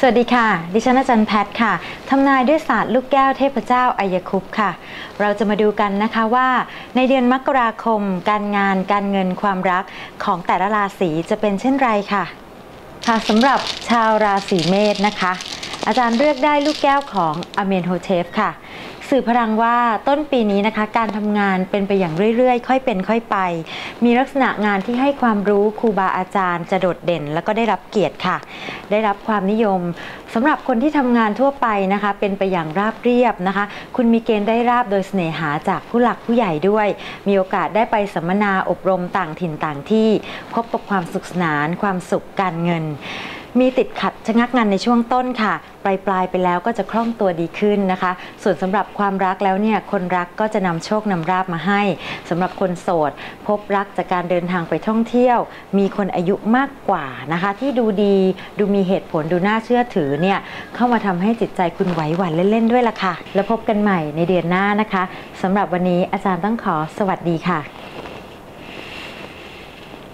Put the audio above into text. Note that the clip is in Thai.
สวัสดีค่ะ ดิฉันอาจารย์แพทย์ค่ะ ทำนายด้วยศาสตร์ลูกแก้วเทพเจ้าอายคุปต์ค่ะ เราจะมาดูกันนะคะว่าในเดือนมกราคม การงาน การเงิน ความรักของแต่ละราศีจะเป็นเช่นไรค่ะ ค่ะสำหรับชาวราศีเมษนะคะ อาจารย์เลือกได้ลูกแก้วของอเมนโฮเทฟค่ะ สื่อพลังว่าต้นปีนี้นะคะ การทำงานเป็นไปอย่างเรื่อยๆ ค่อยเป็นค่อยไป มีลักษณะงานที่ให้ความรู้ครูบาอาจารย์จะโดดเด่น แล้วก็ได้รับเกียรติค่ะ ได้รับความนิยมสำหรับคนที่ทำงานทั่วไปนะคะ เป็นไปอย่างราบเรียบนะคะ คุณมีเกณฑ์ได้ราบโดยเสน่หาจากผู้หลักผู้ใหญ่ด้วย มีโอกาสได้ไปสัมมนาอบรมต่างถิ่นต่างที่ พบกับความสุขสนาน ความสุขการเงิน มีติดขัดชะงักงานในช่วงต้นค่ะ ปลายปลายไปแล้วก็จะคล่องตัวดีขึ้นนะคะ ส่วนสำหรับความรักแล้วเนี่ยคนรักก็จะนำโชคนำราบมาให้สำหรับคนโสด พบรักจากการเดินทางไปท่องเที่ยว มีคนอายุมากกว่านะคะ ที่ดูดีดูมีเหตุผลดูน่าเชื่อถือเนี่ยเข้ามาทำให้จิตใจคุณไหวหวั่นเล่นๆด้วยล่ะค่ะ แล้วพบกันใหม่ในเดือนหน้านะคะสำหรับวันนี้อาจารย์ต้องขอสวัสดีค่ะ